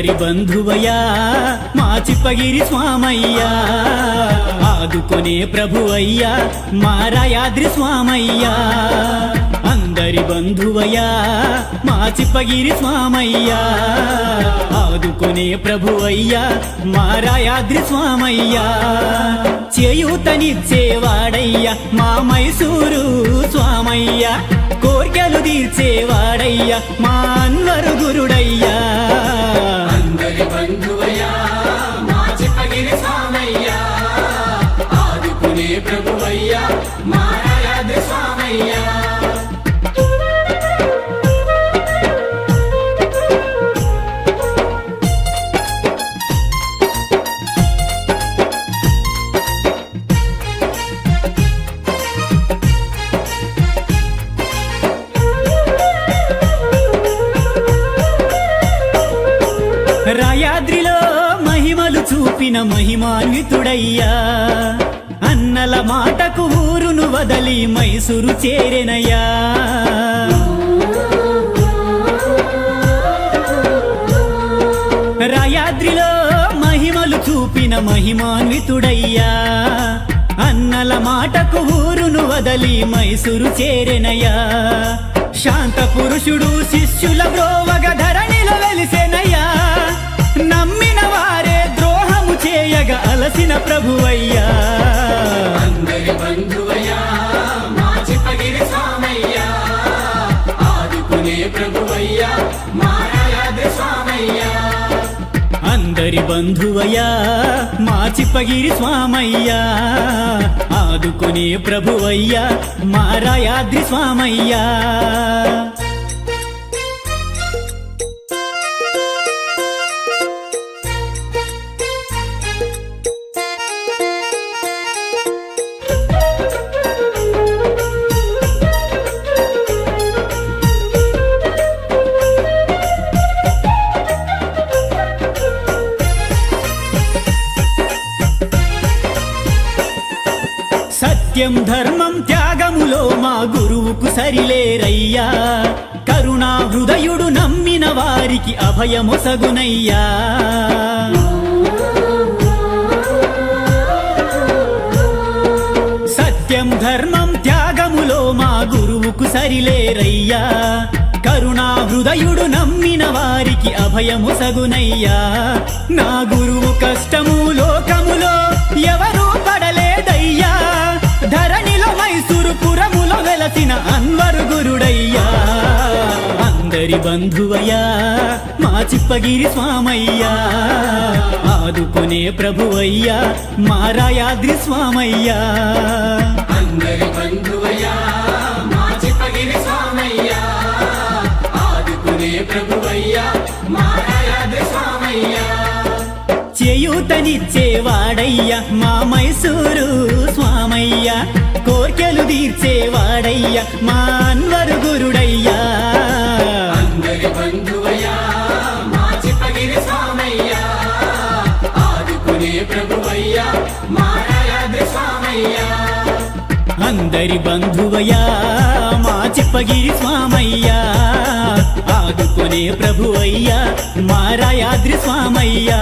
అందరి బంధువయ్యా మా చిప్పగిరి స్వామయ్యా. ఆదుకొనే ప్రభువయ్యా మా రాయాద్రి స్వామయ్యా. అందరి బంధువయ్యా మా చిప్పగిరి స్వామయ్యా. ఆదుకొనే ప్రభువయ్యా మా రాయాద్రి స్వామయ్యా. చేయూతనిచ్చేవాడయ్యా మా మైసూరు స్వామయ్యా. కోర్కెలు తీర్చేవాడయ్యా మా అన్వరు గురుడయ్యా. మహిమలు మహిమాన్వితుడయ్యా. అన్నల మాటకు ఊరును వదలి మైసూరు చేరెనయ్యా. రాయాద్రిలో మహిమలు చూపిన మహిమాన్వితుడయ్యా. అన్నల మాటకు ఊరును వదలి మైసూరు చేరెనయ్యా. శాంత పురుషుడు శిష్యుల బ్రోవగ ధరణిలో వెలిసేనయ్యా. అందరి బంధువయ్యా మా చిప్పగిరి స్వామయ్యా ఆదుకునే ప్రభువయ్యా మా రాయాద్రి స్వామయ్యా. సత్యం ధర్మం త్యాగములో మా గురువుకు సరిలేరయ్యా. కరుణా హృదయుడు నమ్మిన వారికి అభయమొసగునయ్యా. సత్యం ధర్మం త్యాగములో మా గురువుకు సరిలేరయ్యా. కరుణా హృదయుడు నమ్మిన వారికి అభయము సగునయ్యా నా గురువు కష్టము లోకములో ఎవరూ పడలేదయ్యా. మైసూరు పురములో వెలసిన అన్వరు గురుడయ్యా. అందరి బంధువయ్యా మా చిప్పగిరి స్వామయ్యా. ఆదుకునే ప్రభువయ్యా మా రాయాద్రి స్వామయ్యా. అందరి బంధువయ్యా మా చిప్పగిరి స్వామయ్యా. ఆదుకునే ప్రభువయ్యా మా రాయాద్రి స్వామయ్యా. చేయూతనిచ్చేవాడయ్యా మా మైసూరు స్వామయ్యా. తీర్చేవాడయ్యా మా అన్వరు గురుడయ్యా. అందరి బంధువయ్యా మా చిప్పగిరి స్వామయ్యా. ఆదుకునే ప్రభువయ్యా మా రాయాద్రి స్వామయ్యా. అందరి బంధువయ్యా మా చిప్పగిరి స్వామయ్యా. ఆదుకునే ప్రభువయ్యా మా రాయాద్రి స్వామయ్యా.